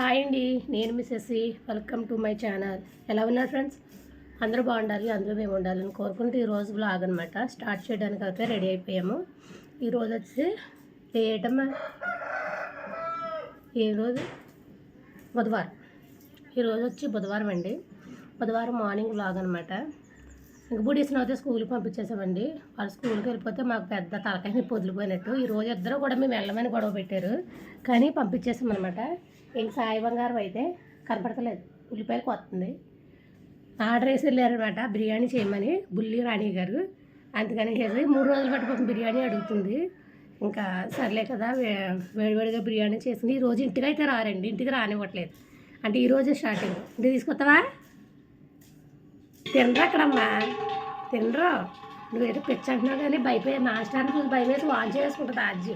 Hi అండి నేను మిస్సెస్సి వెల్కమ్ టు మై ఛానల్ ఎలా ఉన్నారు ఫ్రెండ్స్ అందరూ బాగుండాలి అందరూ మేము ఉండాలని కోరుకుంటూ ఈరోజు బ్లాగ్ అనమాట స్టార్ట్ చేయడానికి అయితే రెడీ అయిపోయాము. ఈరోజు వచ్చి ఏటమ్మా? ఈరోజు రోజు? బుధవారం. ఈరోజు వచ్చి బుధవారం అండి. బుధవారం మార్నింగ్ బ్లాగ్ అనమాట ఇంక బుడీసిన అయితే స్కూల్కి పంపించేసామండి. వాళ్ళు స్కూల్కి వెళ్ళిపోతే మాకు పెద్ద తలకాయని పొదిలిపోయినట్టు ఈరోజు ఈ రోజు ఇద్దరు కూడా మేము వెళ్ళమని గొడవ పెట్టారు. కానీ పంపించేసాం అనమాట ఇంక సాయి బంగారం అయితే కనపడతలేదు. ఉల్లిపాయలు కొత్తుంది. ఆర్డర్ వేసి వెళ్ళారనమాట బిర్యానీ చేయమని బుల్లి రాణి గారు. అందుకని చేసి మూడు రోజులు బట్టి పాపం బిర్యానీ అడుగుతుంది. ఇంకా సర్లే కదా వే- వేడివేడిగా బిర్యానీ చేసింది. ఈ రోజు ఇంటికి అయితే రారండి ఇంటికి రానివ్వట్లేదు. అంటే ఈరోజే స్టార్టింగ్. ఇంటికి తీసుకొస్తావా తినరా అక్కడమ్మా? తినరు? నువ్వేదో పిచ్చి అంటున్నావు కానీ భయపోయి నాస్టానికి చూసి భయం వేసి వాన్ చేసుకుంటుంది అజ్జీ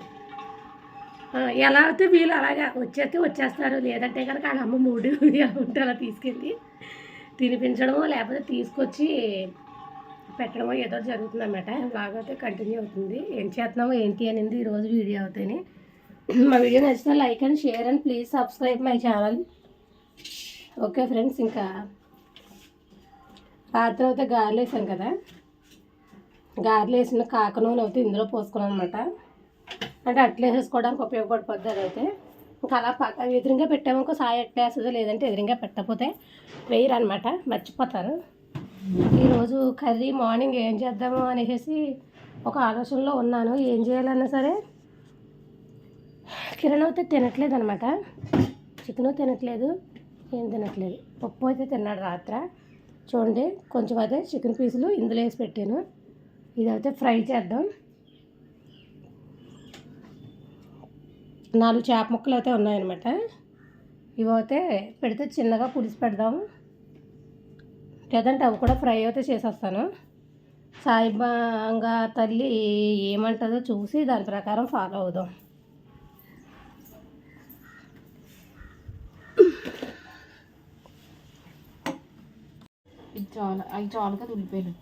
ఎలా అయితే వీళ్ళు అలాగా వచ్చేస్తే వచ్చేస్తారు. లేదంటే కనుక వాళ్ళ అమ్మ మూడు ఉంటే అలా తీసుకెళ్ళి తినిపించడమో లేకపోతే తీసుకొచ్చి పెట్టడమో ఏదో జరుగుతుంది అన్నమాట బాగా అయితే కంటిన్యూ అవుతుంది. ఏం చేస్తున్నామో ఏంటి అనేది ఈరోజు వీడియో అవుతాయి మా వీడియో నచ్చితే like and share and please subscribe my channel okay friends ఇంకా రాత్రి అయితే గారెలు వేసాం కదా. గారెలు వేసిన కాకనూనె అయితే ఇందులో పోసుకున్నాను అనమాట అంటే అట్లా వేసేసుకోవడానికి ఉపయోగపడిపోద్ది అదైతే. ఇంకా అలా పక్క ఎదురుగా పెట్టామనుకో సాయి ఎట్లా వేస్తుందో లేదంటే ఎదురుగా పెట్టకపోతే వేయరనమాట మర్చిపోతారు. ఈరోజు కర్రీ మార్నింగ్ ఏం చేద్దాము అనేసి ఒక ఆలోచనలో ఉన్నాను. ఏం చేయాలన్నా సరే కిరణ్ అయితే తినట్లేదు అనమాట చికెను తినట్లేదు ఏం తినట్లేదు. పప్పు అయితే తిన్నాడు రాత్ర. చూడండి కొంచెం అయితే చికెన్ పీసులు ఇందులో వేసి పెట్టాను. ఇదైతే ఫ్రై చేద్దాం. నాలుగు చేప ముక్కలు అయితే ఉన్నాయన్నమాట. ఇవైతే పెడితే చిన్నగా పులిసి పెడదాం లేదంటే అవి కూడా ఫ్రై అయితే చేసేస్తాను. సాయిబాంగా తల్లి ఏమంటుందో చూసి దాని ప్రకారం ఫాలో అవుదాం. ఇది చాలా అవి చాలుగా కదా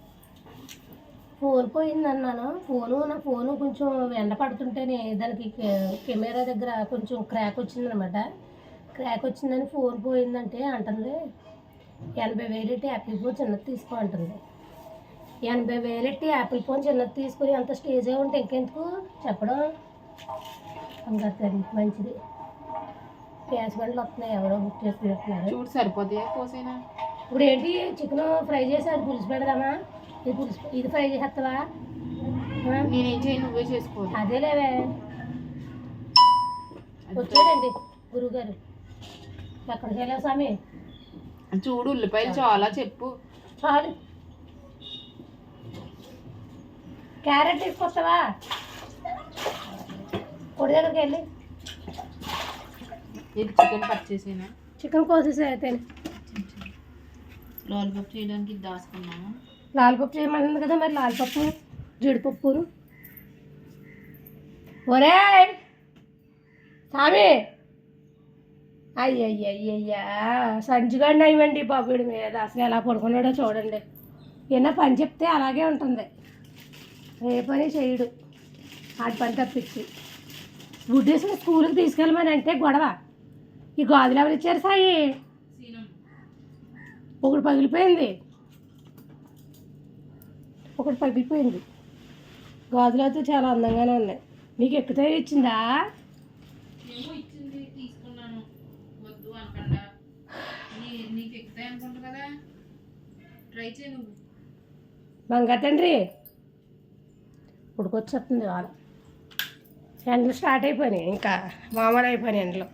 ఫోన్ పోయింది అన్నాను ఫోను నా ఫోను కొంచెం ఎండ పడుతుంటేనే దానికి కెమెరా దగ్గర కొంచెం క్రాక్ వచ్చిందనమాట. క్రాక్ వచ్చిందని ఫోన్ పోయిందంటే అంటుంది ఎనభై వేలెట్టి యాపిల్ ఫోన్ చిన్నది తీసుకో అంటుంది. ఎనభై వేలెట్టి యాపిల్ ఫోన్ చిన్నది తీసుకుని అంత స్టేజే ఉంటే ఇంకెందుకు? చెప్పడం. అంగతుంది మంచిది. గ్యాస్ బండ్లు వస్తున్నాయి ఎవరో బుక్ చేసుకుంటున్నారు చూడు సరిపోతాయా ఇప్పుడు ఏంటి చికెన్ ఫ్రై చేసి అది పులుసు పెడదామా? ఇది పులుసు ఇది ఫ్రై చేసేస్తావా ఆ? నేనేం చేయను నువ్వే చేసుకో అదేలేవే. వచ్చాడండి గురువుగారు ఎక్కడికి వెళ్ళావు స్వామి? చూడు ఉల్లిపాయలు చాలా చెప్పు. చాలు. క్యారెట్ తీసుకొస్తావా? కొడి దగ్గరికి వెళ్ళి. ఇది చికెన్ కట్ చేసేనా? చికెన్ కోసేసి అయితే. లాలీపాప్ చేయడానికి ఇది దాచుకున్నాను. లాలిపప్పు చేయమన్నది కదా మరి లాలిపప్పు జీడిపప్పును. ఒరే! స్వామి అయ్యయ్యయ్యయ్యా! సంచుగాడిని అయ్యండి బాబుడి మీద. అసలు ఎలా పడుకున్నాడో చూడండి. ఏమన్నా పని చెప్తే అలాగే ఉంటుంది. ఏ పని చేయడు. ఆడి పని తప్పించి. బుడ్డేసిన స్కూల్కి తీసుకెళ్ళమని అంటే గొడవ. ఈ గాజులు ఎవరు ఇచ్చారు సాయి ఒకటి పగిలిపోయింది. ఒకటి పగిలిపోయింది. గాజులు అయితే చాలా అందంగానే ఉన్నాయి. నీకు ఎక్కితే ఇచ్చిందా? ఏమో ఇచ్చింది తీసుకున్నాను. వద్దు అనకుండా. నీకు ఎక్కుతాయి అనుకుంటా కదా. ట్రై చేయి నువ్వు. బంగారు తండ్రి ఉడికొచ్చేస్తుంది వాళ్ళ ఎండలు స్టార్ట్ అయిపోయినాయి ఇంకా మామూలు అయిపోయినాయి ఎండలు.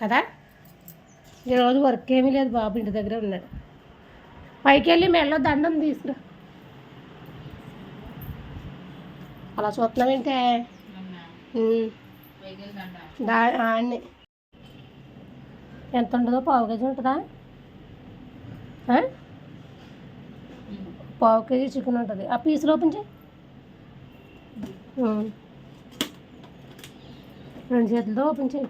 కదా? ఈరోజు వర్క్ ఏమీ లేదు బాబు ఇంటి దగ్గర ఉన్నాడు. పైకి వెళ్ళి మెళ్ళో దండం తీసుకురా. అలా చూస్తున్నావేంటే? మొన్న ఉమ్. వైగల్ దండ దా ఆడిని ఎంత ఉంటుందో పావు కేజీ ఉంటుందా? పావు కేజీ చికెన్ ఉంటుంది. ఆ పీసులు ఓపెన్ చేయి. రెండు చేతులతో ఓపెన్ చేయి.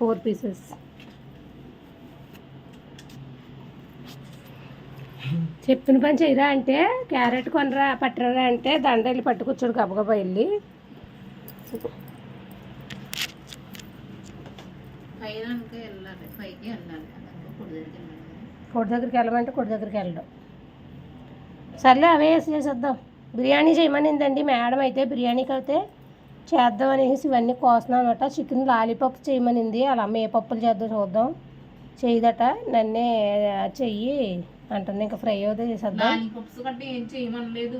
Four pieces. చెప్పిన పని చేయరా అంటే క్యారెట్ కొనరా పట్టరా అంటే దండ వెళ్ళి పట్టుకొచ్చాడు గబగబా వెళ్ళి. కొడి దగ్గరికి వెళ్ళమంటే కొడి దగ్గరికి వెళ్ళడం. సర్లే అవే వేసి చేసేద్దాం. బిర్యానీ చేయమనిందండి మేడం అయితే బిర్యానీకి అయితే. చేద్దాం అనేసి ఇవన్నీ కోస్తున్నాం అనమాట చికెన్ లాలీపాప్ చేయమనింది. అలా ఏ పప్పులు చేద్దాం చూద్దాం. చేయదట. నన్నే చెయ్యి అంటుంది. ఇంకా ఫ్రై అవుతే చేసేద్దాం. లాలీపాప్స్ ఏం చేయమనలేదు.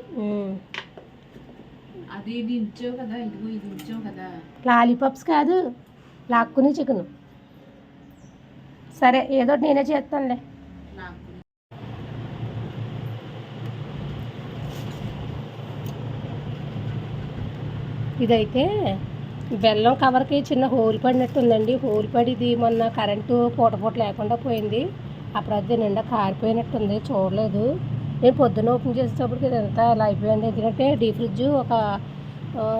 అది ఇది కదా ఇదిగో ఇది ఉంచావు కదా. లాలీపాప్స్ కాదు లాక్కుని చికెన్. సరే ఏదో నేనే చేస్తానులే. నాకు ఇదైతే బెల్లం కవర్కి చిన్న హోల్ పడినట్టుందండి. హోల్ పడి ఇది మొన్న కరెంటు పూట పూట లేకుండా పోయింది. అప్పుడు అది నిండా కారిపోయినట్టుంది. చూడలేదు. నేను పొద్దున్న ఓపెన్ చేసేటప్పటికి ఇదంతా అలా అయిపోయింది. ఎందుకంటే డీ ఫ్రిడ్జ్ ఒక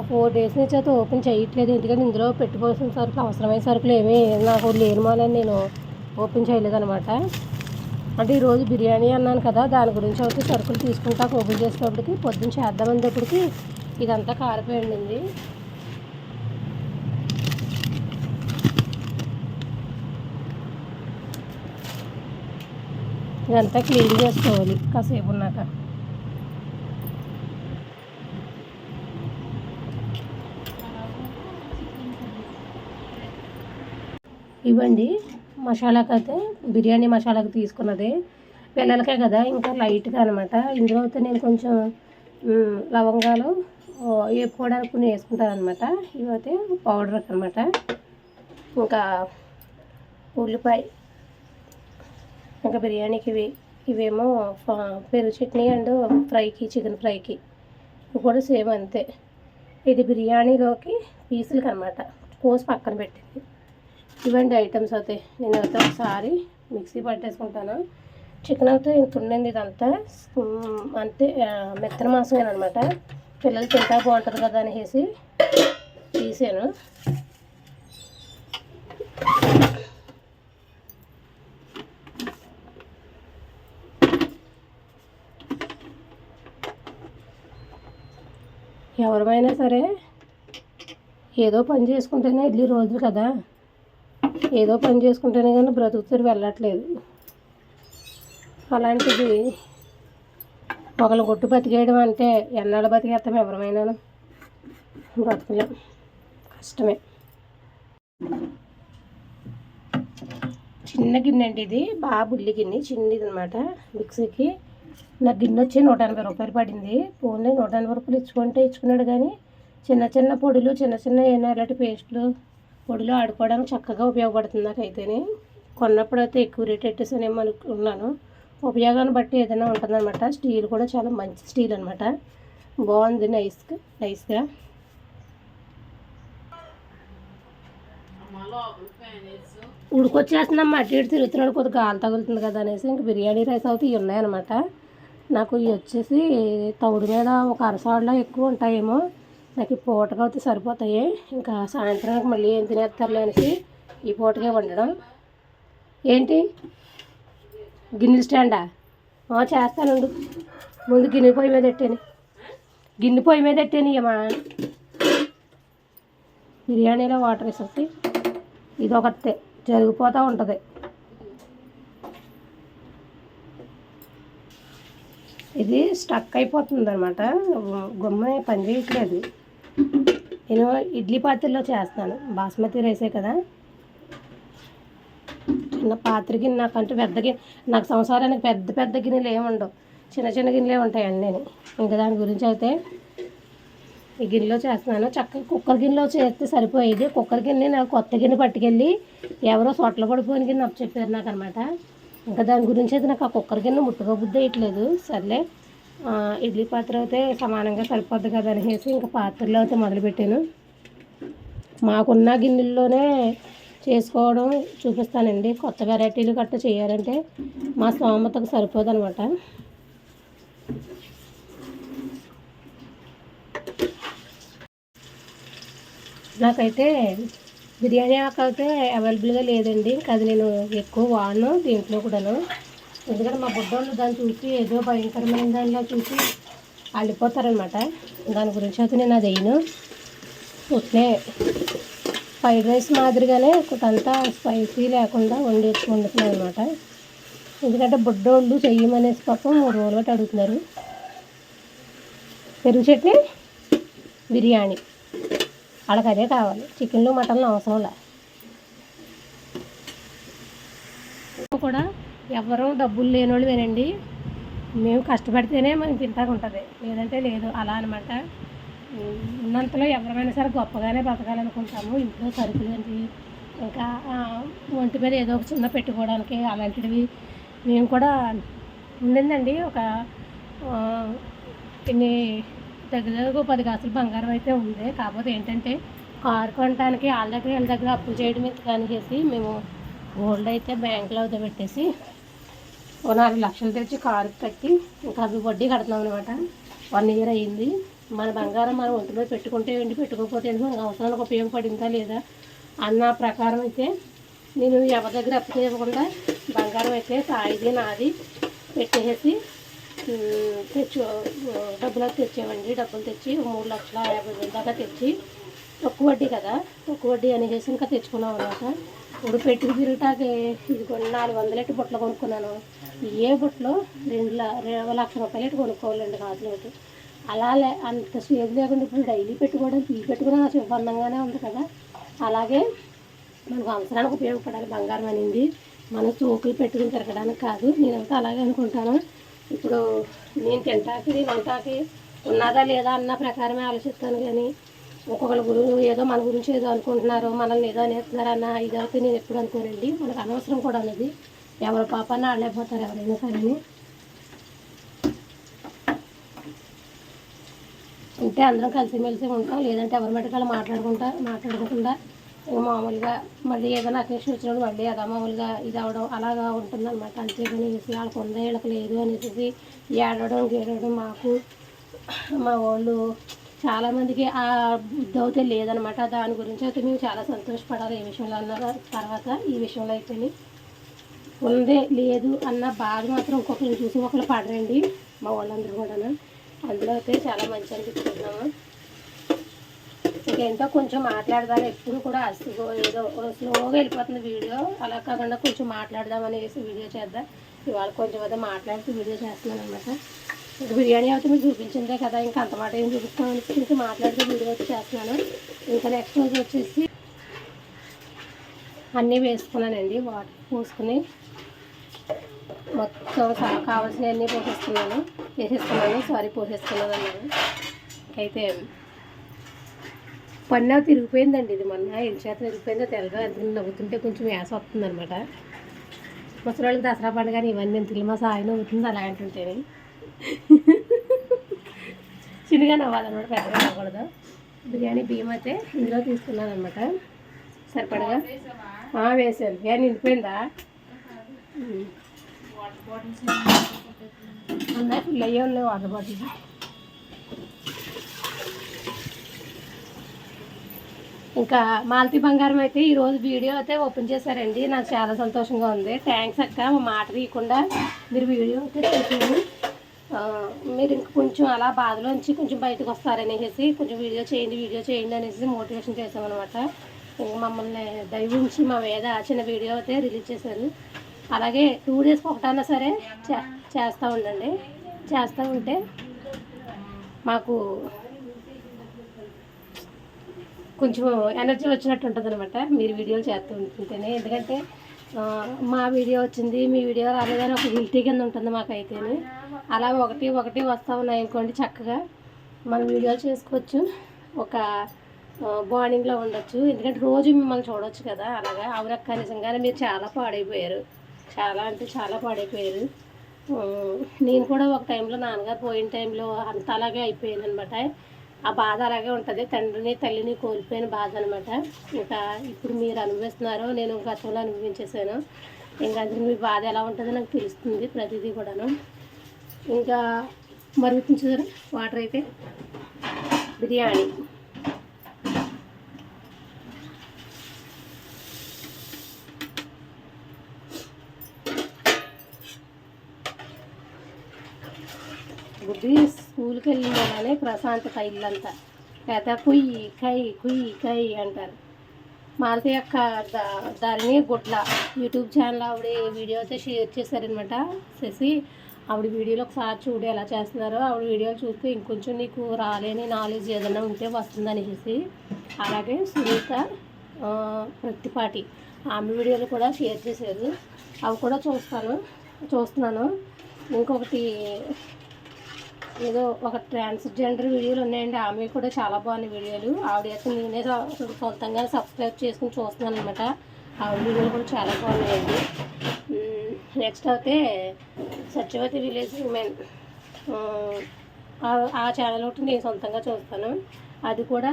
ఫోర్ డేస్ నుంచి అయితే ఓపెన్ చేయట్లేదు. ఎందుకంటే ఇందులో పెట్టుకోవాల్సిన సరుకులు అవసరమైన సరుకులు ఏమీ నాకు లేనిమాలని నేను ఓపెన్ చేయలేదన్నమాట. అంటే ఈరోజు బిర్యానీ అన్నాను కదా దాని గురించి అయితే సరుకులు తీసుకుంటా ఓపెన్ చేసేటప్పటికి పొద్దున్న చేద్దామనేటప్పటికి ఇదంతా కారిపోయింది ఇదంతా క్లీన్ చేసుకోవాలి కాసేపు ఉన్నాక. ఇవ్వండి మసాలాకి అయితే బిర్యానీ మసాలాకి తీసుకున్నది. పిల్లలకే కదా ఇంకా లైట్గా అనమాట ఇందులో అయితే నేను కొంచెం లవంగాలు ఏ పౌడర్ కొన్ని వేసుకుంటాను అనమాట ఇవైతే పౌడర్ అనమాట ఇంకా ఉల్లిపాయ ఇంకా బిర్యానీకి ఇవి ఇవేమో ఫ- పెరుగు చట్నీ అండ్ ఫ్రైకి చికెన్ ఫ్రైకి. ఇవి కూడా సేమ్ అంతే. ఇది బిర్యానీలోకి పీసులకి అనమాట కోసి పక్కన పెట్టింది. ఇవండి ఐటమ్స్ అయితే. నేను అయితే ఒకసారి మిక్సీ పట్టేసుకుంటాను. చికెన్ అయితే ఇంత ఉండింది ఇదంతా. అంతే మెత్తన మాసమేనమాట పిల్లలు తింటా బాగుంటుంది కదా అనేసి తీసాను. ఎవరిమైనా సరే ఏదో పని చేసుకుంటేనే ఇడ్లీ రోజులు కదా. ఏదో పని చేసుకుంటేనే కానీ బ్రతుకుతారు వెళ్ళట్లేదు. అలాంటిది ఒకళ్ళు కొట్టు బతికేయడం అంటే ఎన్నాళ్ళు బతికేస్తాం ఎవరమైనాను? బ్రతకలేం కష్టమే. చిన్న గిన్నె అండి ఇది. బాగా బుల్లి గిన్నె. చిన్నది అనమాట మిక్సీకి. నా గిన్నె వచ్చి నూట ఎనభై రూపాయలు పడింది. పోన్లే నూట ఎనభై రూపాయలు ఇచ్చుకుంటే ఇచ్చుకున్నాడు కానీ చిన్న చిన్న పొడులు చిన్న చిన్న ఏమైనా ఇలాంటి పేస్టులు పొడిలో ఆడుకోవడానికి చక్కగా ఉపయోగపడుతుంది నాకైతేనే. కొన్నప్పుడైతే ఎక్కువ రేట్ పెట్టేసానేమో అనుకున్నాను. ఉపయోగాన్ని బట్టి ఏదైనా ఉంటుందన్నమాట. స్టీల్ కూడా చాలా మంచి స్టీల్ అనమాట బాగుంది నైస్గా నైస్గా ఉడికొచ్చేస్తున్నాం అటు ఇటు తిరుగుతున్నాడు కొద్దిగా గాలి తగులుతుంది కదా అనేసి ఇంక బిర్యానీ రైస్ అయితే ఇవి ఉన్నాయన్నమాట. నాకు ఇవి వచ్చేసి తౌడు మీద ఒక అరసాడులో ఎక్కువ ఉంటాయేమో. నాకు ఈ పూటగా అయితే సరిపోతాయి. ఇంకా సాయంత్రానికి మళ్ళీ ఏం తినేస్తారులే అనేసి ఈ పూటకే వండడం. ఏంటి? గిన్నెలు స్టాండా? ఆ, చేస్తానుండు. ముందు గిన్నె పొయ్యి మీద పెట్టాను. గిన్నె పొయ్యి మీద పెట్టాను ఇమ్మా బిర్యానీలో వాటర్ వేసేసి ఇది ఒకటే జరిగిపోతూ ఉంటుంది. ఇది స్టక్ అయిపోతుంది అనమాట గుమ్మ పని చేయట్లేదు. నేను ఇడ్లీ పాత్రలో చేస్తాను. బాస్మతి రైసే కదా. చిన్న పాత్ర గిన్నె నాకంటూ పెద్ద గిన్నె నాకు సంసారానికి పెద్ద పెద్ద గిన్నెలు ఏమి ఉండవు. చిన్న చిన్న గిన్నెలే ఉంటాయి అన్నీ ఇంకా దాని గురించి అయితే ఈ గిన్నెలో చేస్తున్నాను. చక్కగా కుక్కర్ గిన్నెలో చేస్తే సరిపోయేది. కుక్కర్ గిన్నె నాకు కొత్త గిన్నె పట్టుకెళ్ళి ఎవరో సొట్ల పడిపోయిన గిన్నె అప్పు చెప్పారు నాకు అనమాట ఇంకా దాని గురించి అయితే నాకు ఆ కుక్కర్ గిన్నె ముట్టుకో బుద్ధి వేయట్లేదు సర్లే. ఇడ్లీ పాత్ర అయితే సమానంగా సరిపోద్ది కదా అనేసి ఇంకా పాత్రలో అయితే మొదలుపెట్టాను. మాకున్న గిన్నెల్లోనే చేసుకోవడం చూపిస్తానండి. కొత్త వెరైటీలు గట్ట చేయాలంటే మా స్తోమతకు సరిపోదు అనమాట నాకైతే బిర్యానీ ఆకు అయితే అవైలబుల్గా లేదండి. ఇంకా అది నేను ఎక్కువ వాడను దీంట్లో కూడాను. ఎందుకంటే మా బుడ్డోళ్ళు దాన్ని చూసి ఏదో భయంకరమైన దానిలో చూసి అల్లిపోతారనమాట. దాని గురించి అయితే నేను అది వేయను. ఉట్నే ఫ్రైడ్ రైస్ మాదిరిగానే కొంతంతా స్పైసీ లేకుండా వండేసి వండుతున్నాను అనమాట ఎందుకంటే బుడ్డోళ్ళు చెయ్యమనేసి పాపం మూడు రోజులు బట్టి అడుగుతున్నారు. పెరుగు చట్నీ బిర్యానీ. వాళ్ళకి అదే కావాలి. చికెన్లు మటన్లు అవసరం లే. కూడా ఎవరు డబ్బులు లేని వినండి. మేము కష్టపడితేనే మనకి తింటాకు ఉంటుంది లేదంటే లేదు. అలా అనమాట ఉన్నంతలో ఎవరైనా సరే గొప్పగానే బతకాలనుకుంటాము. ఇంట్లో సరుకులు ఇంకా ఒంటి మీద ఏదో ఒక చిన్న పెట్టుకోవడానికి అలాంటివి మేము కూడా ఉండిందండి. ఒక ఇన్ని దగ్గర దగ్గర ఒక పది కాసులు బంగారం అయితే ఉంది. కాకపోతే ఏంటంటే కారు కొనడానికి వాళ్ళ దగ్గర వీళ్ళ దగ్గర అప్పు చేయడం కానీ చేసి మేము గోల్డ్ అయితే బ్యాంకులో అయితే పెట్టేసి ఓ నాలుగు లక్షలు తెచ్చి కారు కట్టి ఇంకా అవి వడ్డీ కడుతున్నాం అనమాట వన్ ఇయర్ అయ్యింది మన బంగారం మనం ఒంటి మీద పెట్టుకుంటే ఏంటి? పెట్టుకోకపోతే ఏంటి? మనకు అవసరానికి ఉపయోగపడిందా లేదా? అన్న ప్రకారం అయితే నేను ఎవరి దగ్గర అప్పు చేయకుండా బంగారం అయితే సాయిది నాది పెట్టేసి తెచ్చు డబ్బులు తెచ్చామండి తెచ్చేవండి. డబ్బులు తెచ్చి మూడు లక్షల యాభై వేల దాకా తెచ్చి తక్కువ వడ్డీ కదా తక్కువ వడ్డీ అనేసి ఇంకా తెచ్చుకున్నాం అనమాట ఇప్పుడు పెట్టుకు తిరుగుతాకి ఇది నాలుగు వందల ఎట్టి బుట్టలు కొనుక్కున్నాను. ఏ బుట్టలో రెండు లక్ష రూపాయలు ఎట్టి కొనుక్కోవాలండి కాదు అలా లే అంత సేపు లేకుండా ఇప్పుడు డైలీ పెట్టుకోవడం ఇవి పెట్టుకోవడం నాకు ఇబ్బందంగానే ఉంది కదా. అలాగే మనకు అవసరానికి ఉపయోగపడాలి బంగారం అనేది. మనం చోకులు పెట్టుకుని తిరగడానికి కాదు. నేనైతే అలాగే అనుకుంటాను. ఇప్పుడు నేను తింటాకి నేను ఉన్నదా లేదా అన్న ప్రకారమే ఆలోచిస్తాను కానీ ఒక్కొక్కరి గురువు ఏదో మన గురించి ఏదో అనుకుంటున్నారు మనల్ని ఏదో అనేస్తున్నారు అన్న ఇదైతే నేను ఎప్పుడు అనుకోనండి. మనకు అనవసరం కూడా అనేది ఎవరి పాపాన్ని ఆడలేకపోతారు ఎవరైనా సరే అయితే అందరం కలిసిమెలిసి ఉంటాం. లేదంటే ఎవరి మటుకాలు మాట్లాడుకుంటా మాట్లాడుకుంటా మామూలుగా మళ్ళీ ఏదైనా అకేషన్ వచ్చినప్పుడు మళ్ళీ అదా మామూలుగా ఇది అవడం అలాగా ఉంటుందన్నమాట. అంతేగాని వేసి వాళ్ళకి ఉందా వీళ్ళకి లేదు అనేసి ఏడవడం గేడవడం మాకు మా వాళ్ళు చాలామందికి ఆ బుద్ధి అయితే లేదనమాట దాని గురించి అయితే మేము చాలా సంతోషపడాలి. ఈ విషయంలో అన్న తర్వాత ఈ విషయంలో అయితే ఉంది లేదు అన్న బాధ మాత్రం ఒక్కొక్కరిని చూసి ఒకరు పడరండి. మా వాళ్ళందరూ కూడా అందులో అయితే చాలా మంచి అనిపిస్తున్నాము ఇంకేంటో కొంచెం మాట్లాడదాం ఎప్పుడు కూడా అసలు ఏదో స్లోగా వెళ్ళిపోతుంది వీడియో. అలా కాకుండా కొంచెం మాట్లాడదాం అనేసి వీడియో చేద్దాం. ఇవాళ కొంచెం అయితే మాట్లాడుతూ వీడియో చేస్తున్నాను అనమాట ఇంకా బిర్యానీ అయితే మీకు చూపించిందే కదా ఇంకా అంత మాట ఏం చూపిస్తాం అనేసి ఇంకా మాట్లాడుతూ వీడియో అయితే చేస్తున్నాను. ఇంకా నెక్స్ట్ రోజు వచ్చేసి అన్నీ వేసుకున్నానండి వాటర్ పోసుకుని మొత్తం కావాల్సినవన్నీ పోసేస్తున్నాను. వేసేసుకున్నాను సారీ పోసేసుకున్నాను అన్నాను అయితే పన్ను తిరిగిపోయిందండి. ఇది మొన్న ఏం చేత తిరిగిపోయిందో తెలగా అది నవ్వుతుంటే కొంచెం వేస వస్తుంది అనమాట ముసలిళ్ళకి దసరా పండుగ ఇవన్నీ ఇంటికి మా సాయి నవ్వుతుంది అలా అంటుంటేనే చిన్నగా నవ్వాలన్నమాట. పెద్దగా నవ్వకూడదు. బిర్యానీ బియ్యం అయితే ఇందులో తీసుకున్నాను అనమాట సరిపడగా వేసాను. ఏ నిండిపోయిందా? ఉన్నాయి ఫుల్ అయ్యే ఉన్నాయి వాటర్ బాటిల్స్. ఇంకా మాలతి బంగారం అయితే ఈరోజు వీడియో అయితే ఓపెన్ చేశారండి. నాకు చాలా సంతోషంగా ఉంది. థ్యాంక్స్ అక్క. మా మాట తీయకుండా మీరు వీడియో అయితే చూసారు మీరు ఇంక కొంచెం అలా బాధలోంచి కొంచెం బయటకు వస్తారనేసి కొంచెం వీడియో చేయండి వీడియో చేయండి అనేసి మోటివేషన్ చేసామన్నమాట ఇంక మమ్మల్ని దయవుంచి మా వేద చిన్న వీడియో అయితే రిలీజ్ చేశారు. అలాగే టూ డేస్కి ఒకటైనా సరే చే- చేస్తూ ఉండండి. చేస్తూ ఉంటే మాకు కొంచెం ఎనర్జీ వచ్చినట్టు ఉంటుంది అనమాట మీరు వీడియోలు చేస్తూ ఉంటుంటేనే ఎందుకంటే మా వీడియో వచ్చింది మీ వీడియో రాలేదని ఒక గిల్టీ కింద ఉంటుంది మాకైతేనే. అలా ఒకటి ఒకటి వస్తూ ఉన్నాయి అనుకోండి చక్కగా. మనం వీడియోలు చేసుకోవచ్చు. ఒక బాండింగ్లో ఉండొచ్చు. ఎందుకంటే రోజు మిమ్మల్ని చూడొచ్చు కదా. అలాగా అవునక్క నిజంగానే మీరు చాలా పాడైపోయారు. చాలా అంటే చాలా పాడైపోయారు. నేను కూడా ఒక టైంలో నాన్నగారు పోయిన టైంలో అంత అలాగే అయిపోయాను అనమాట ఆ బాధ అలాగే ఉంటుంది. తండ్రిని తల్లిని కోల్పోయిన బాధ అనమాట ఇంకా ఇప్పుడు మీరు అనుభవిస్తున్నారు నేను గతంలో అనుభవించేసాను. ఇంకా అది మీ బాధ ఎలా ఉంటుందో నాకు తెలుస్తుంది ప్రతిదీ కూడాను. ఇంకా మరుగుతుంది చూసారా? వాటర్ అయితే. బిర్యానీ. బుద్ధి స్కూల్కి వెళ్ళిందనే ప్రశాంతత ఇల్లంతా పెద్ద కుయ్యి కై కుయ్యి కై అంటారు. మారుతి యొక్క దారిని గుడ్ల యూట్యూబ్ ఛానల్ ఆవిడ వీడియో అయితే షేర్ చేశారనమాట. చేసి ఆవిడ వీడియోలో ఒకసారి చూడు ఎలా చేస్తున్నారో ఆవిడ వీడియోలు చూస్తే ఇంకొంచెం నీకు రాలేని నాలెడ్జ్ ఏదైనా ఉంటే వస్తుందని చెప్పి అలాగే సునీత ప్రతిపాటి ఆమె వీడియోలు కూడా షేర్ చేశారు. అవి కూడా చూస్తాను చూస్తున్నాను. ఇంకొకటి ఏదో ఒక ట్రాన్స్జెండర్ వీడియోలు ఉన్నాయండి. ఆమె కూడా చాలా బాగున్నాయి వీడియోలు. ఆవిడ అయితే నేనే సొంతంగా సబ్స్క్రైబ్ చేసుకుని చూస్తున్నాను అనమాట ఆవిడ వీడియోలు కూడా చాలా బాగున్నాయండి. నెక్స్ట్ అయితే సత్యవతి విలేజ్ ఉమెన్ ఆ- ఛానల్ ఒకటి నేను సొంతంగా చూస్తాను. అది కూడా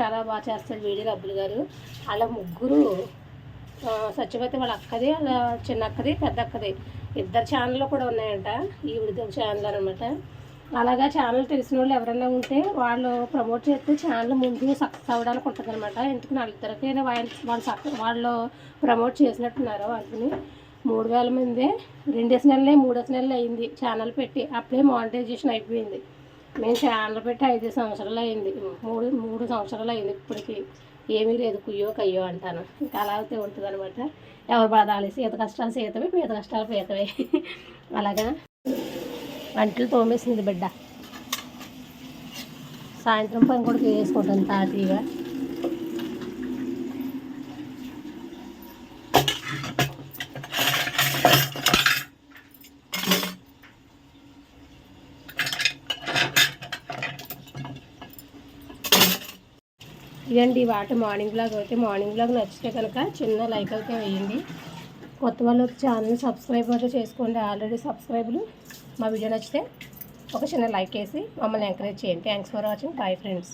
చాలా బాగా చేస్తారు వీడియోలు అబ్బులు గారు. అలా ముగ్గురు సత్యవతి వాళ్ళ అక్కది అలా చిన్న అక్కది పెద్ద అక్కది. ఇద్దరు ఛానళ్ళు కూడా ఉన్నాయంట. ఈవిడ ఛానల్ అనమాట అలాగా ఛానల్ తెలిసిన వాళ్ళు ఎవరైనా ఉంటే వాళ్ళు ప్రమోట్ చేస్తే ఛానల్ ముందు సక్సెస్ అవ్వడానికి ఉంటుంది అనమాట ఎందుకు నలుగురికైనా వాళ్ళు వాళ్ళు సక్ వాళ్ళు ప్రమోట్ చేసినట్టున్నారు అందుకని మూడు వేల మంది రెండేసి నెలలే మూడేసి నెలలు అయింది ఛానల్ పెట్టి. అప్పుడే మానిటైజేషన్ అయిపోయింది. మేము ఛానల్ పెట్టి ఐదు సంవత్సరాలు అయింది. మూడు మూడు సంవత్సరాలు అయింది ఇప్పటికి. ఏమీ లేదు కుయ్యో కయ్యో అంటాను. ఇంకా అలా అయితే ఉంటుంది అనమాట ఎవరు బాధాలి సీత కష్టాలు సీతవే పీత కష్టాలు పీతవే. అలాగా? వంటలు తోమేసింది బిడ్డ. సాయంత్రం పని కూడా చేసుకుంటాను తాతీగా ఇదండి వాటి మార్నింగ్ బ్లాగ్ అయితే మార్నింగ్ బ్లాగ్ నచ్చితే కనుక చిన్న లైక్ అయితే వేయండి. కొత్త వాళ్ళు ఛానల్ సబ్స్క్రైబ్ అయితే చేసుకోండి. ఆల్రెడీ సబ్స్క్రైబ్లు మా వీడియో నచ్చితే ఒక చిన్న లైక్ వేసి మమ్మల్ని ఎంకరేజ్ చేయండి. Thanks for watching bye friends